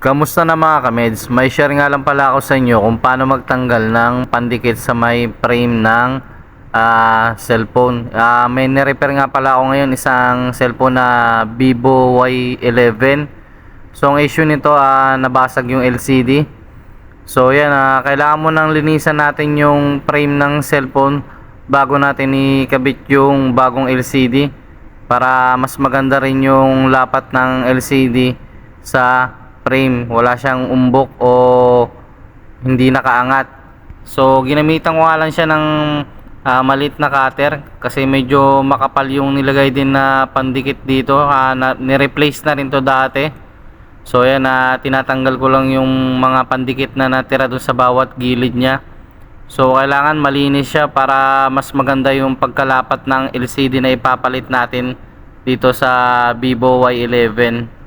Kamusta na mga kameds? May share nga lang pala ako sa inyo kung paano magtanggal ng pandikit sa may frame ng ah, cellphone. Ah, may nirepair nga pala ako ngayon isang cellphone na Vivo Y11. So ang issue nito ah, nabasag yung LCD. So yan, ah, kailangan mo nang linisan natin yung frame ng cellphone bago natin ikabit yung bagong LCD para mas maganda rin yung lapat ng LCD sa frame. Wala siyang umbok o hindi nakaangat. So ginamitan ko nga lang siya ng ah, maliit na cutter kasi medyo makapal yung nilagay din na pandikit dito. Ah, na, ni-replace na rin to dati. So yan na tinatanggal ko lang yung mga pandikit na natira doon sa bawat gilid niya. So kailangan malinis siya para mas maganda yung pagkalapat ng LCD na ipapalit natin dito sa Vivo Y11.